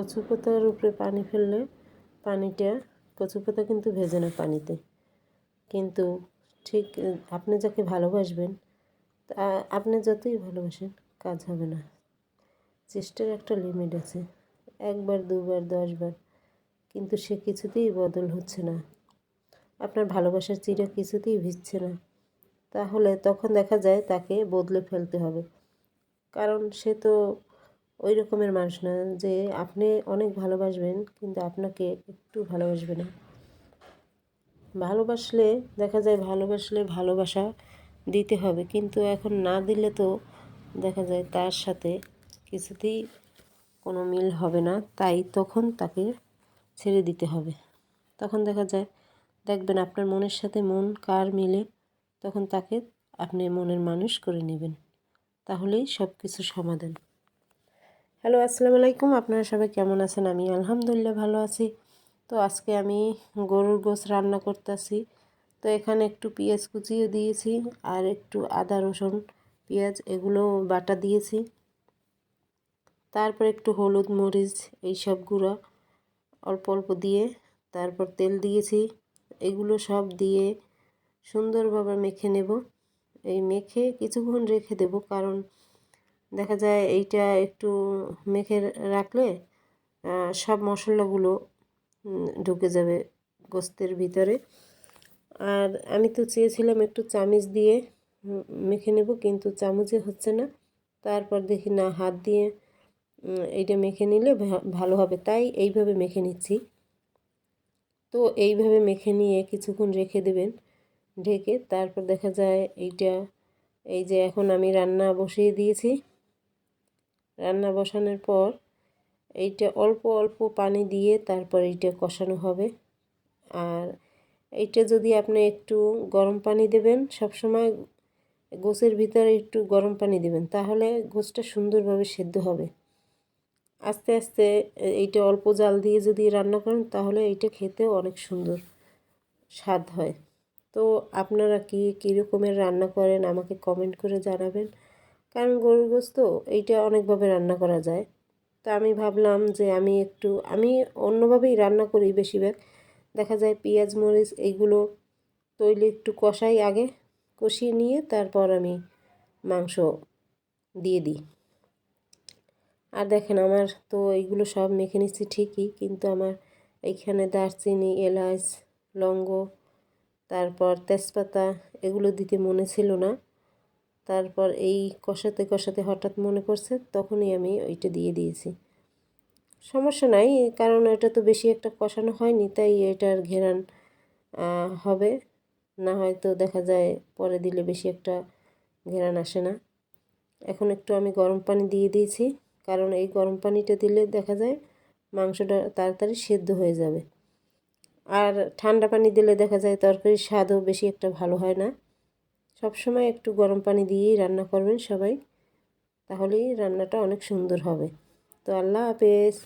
কচু পাতার উপরে পানি ফেললে পানিটা কচু পাতা কিন্তু ভেজে না পানিতে। কিন্তু ঠিক, আপনি যাকে ভালোবাসবেন তা আপনি যতই ভালোবাসেন, কাজ হবে না। চেষ্টার একটা লিমিট আছে, একবার, দুবার, দশবার, কিন্তু সে কিছুতেই বদল হচ্ছে না। আপনার ভালোবাসার চিরা কিছুতেই ভিজছে না। তাহলে তখন দেখা যায় তাকে বদলে ফেলতে হবে। কারণ সে তো ওই রকমের মানুষ না যে আপনি অনেক ভালোবাসবেন, কিন্তু আপনাকে একটু ভালোবাসবে না। ভালোবাসলে, দেখা যায় ভালোবাসলে ভালোবাসা দিতে হবে, কিন্তু এখন না দিলে তো দেখা যায় তার সাথে কিছুতেই কোনো মিল হবে না, তাই তখন তাকে ছেড়ে দিতে হবে। তখন দেখা যায় দেখবেন আপনার মনের সাথে মন কার মিলে, তখন তাকে আপনি মনের মানুষ করে নেবেন। তাহলেই সব কিছু সমাধান। হ্যালো, আসসালামু আলাইকুম। আপনারা সবাই কেমন আছেন? আমি আলহামদুলিল্লাহ ভালো আছি। তো আজকে আমি গরুর গোস রান্না করতেছি। তো এখানে একটু পেঁয়াজ কুচিও দিয়েছি আর একটু আদা, রসুন, পেঁয়াজ এগুলো বাটা দিয়েছি। তারপর একটু হলুদ মরিচ এইসব গুঁড়ো অল্প অল্প দিয়ে তারপর তেল দিয়েছি। এগুলো সব দিয়ে সুন্দরভাবে মেখে নেব। এই মেখে কিছুক্ষণ রেখে দেব কারণ দেখা যায় এইটা একটু মেখে রাখলে সব মশলাগুলো ঢুকে যাবে গোস্তের ভিতরে। আর আমি তো চেয়েছিলাম একটু চামিচ দিয়ে মেখে নেব, কিন্তু চামচে হচ্ছে না। তারপর দেখি না, হাত দিয়ে এইটা মেখে নিলে ভালো হবে। তাই এইভাবে মেখে নিচ্ছি। তো এইভাবে মেখে নিয়ে কিছুক্ষণ রেখে দেবেন। ঢেকে তারপর দেখা যায় এইটা, এই যে এখন আমি রান্না বসিয়ে দিয়েছি। রান্না বসানোর পর এইটা অল্প অল্প পানি দিয়ে তারপর এইটা কষানো হবে। আর এইটা যদি আপনি একটু গরম পানি দেবেন সব সময় গোছের ভিতরে একটু গরম পানি দেবেন, তাহলে গোছটা সুন্দরভাবে সেদ্ধ হবে। আস্তে আস্তে এইটা অল্প জাল দিয়ে যদি রান্না করেন, তাহলে এইটা খেতে অনেক সুন্দর স্বাদ হয়। তো আপনারা কি কীরকমের রান্না করেন, আমাকে কমেন্ট করে জানাবেন। কারণ গরুর গোস্ত, এইটা অনেকভাবে রান্না করা যায়। তো আমি ভাবলাম যে আমি একটু, আমি অন্যভাবেই রান্না করি বেশিরভাগ। দেখা যায় পেঁয়াজ, মরিচ এইগুলো তৈলে একটু কষাই আগে, কষিয়ে নিয়ে তারপর আমি মাংস দিয়ে দিই। আর দেখেন আমার তো এইগুলো সব মেখে নিচ্ছি ঠিকই, কিন্তু আমার এইখানে দারচিনি, এলাচ, লঙ্গ, তারপর তেজপাতা এগুলো দিতে মনে ছিল না। তারপর এই কষাতে কষাতে হঠাৎ মনে পড়ছে, তখনই আমি ওইটা দিয়ে দিয়েছি। সমস্যা নাই কারণ এটা তো বেশি একটা কষানো হয়নি, তাই এটার ঘেরান হবে। না হয়তো দেখা যায় পরে দিলে বেশি একটা ঘেরান আসে না। এখন একটু আমি গরম পানি দিয়ে দিয়েছি, কারণ এই গরম পানিটা দিলে দেখা যায় মাংসটা তাড়াতাড়ি সেদ্ধ হয়ে যাবে। আর ঠান্ডা পানি দিলে দেখা যায় তরকারির স্বাদও বেশি একটা ভালো হয় না। সব সময় একটু গরম পানি দিয়েই রান্না করবেন সবাই, তাহলেই রান্নাটা অনেক সুন্দর হবে। তো আল্লাহ হাফেজ।